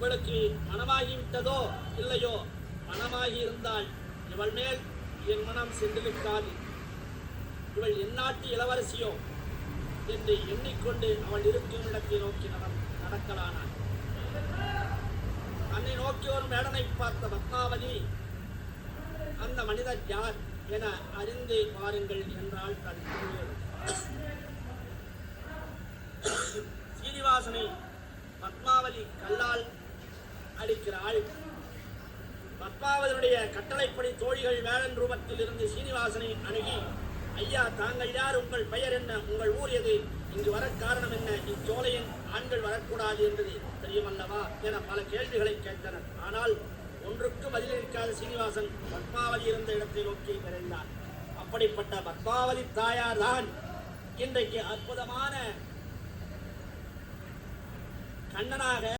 இவளுக்கு மனமாகிவிட்டதோ இல்லையோ மனமாகி இருந்தால் இவள் மேல் என் மனம் சென்றிருக்காது இவள் எந்நாட்டு இளவரசியோ என்று எண்ணிக்கொண்டு அவள் இருக்கும் இடத்தை நோக்கி நட- நடக்கலானாள். தன்னை நோக்கி ஒரு மேடனை பார்த்த பத்மாவதி அந்த மனிதர் யார் என அறிந்து வாருங்கள் என்றால் தன் தோழியரும் சீனிவாசனை பத்மாவதி கல்லால் அளிக்கிறாள். பத்மாவதனுடைய கட்டளைப்படி தோழிகள் வேளன் ரூபத்தில் இருந்து சீனிவாசனை அணுகி ஐயா தாங்கள் யார்? உங்கள் பெயர் என்ன? உங்கள் ஊர் எது? இங்கு வர காரணம் என்ன? இச்சோலையின் ஆண்கள் வரக்கூடாது என்பது தெரியுமல்லவா? என பல கேள்விகளை கேட்டனர். ஆனால் ஒன்றுக்கு பதிலளிக்காத சீனிவாசன் பத்மாவதி இருந்த இடத்தை நோக்கி விரைந்தார் அப்படிப்பட்ட பத்மாவதி தாயார் தான் இன்றைக்கு அற்புதமான கண்ணனாக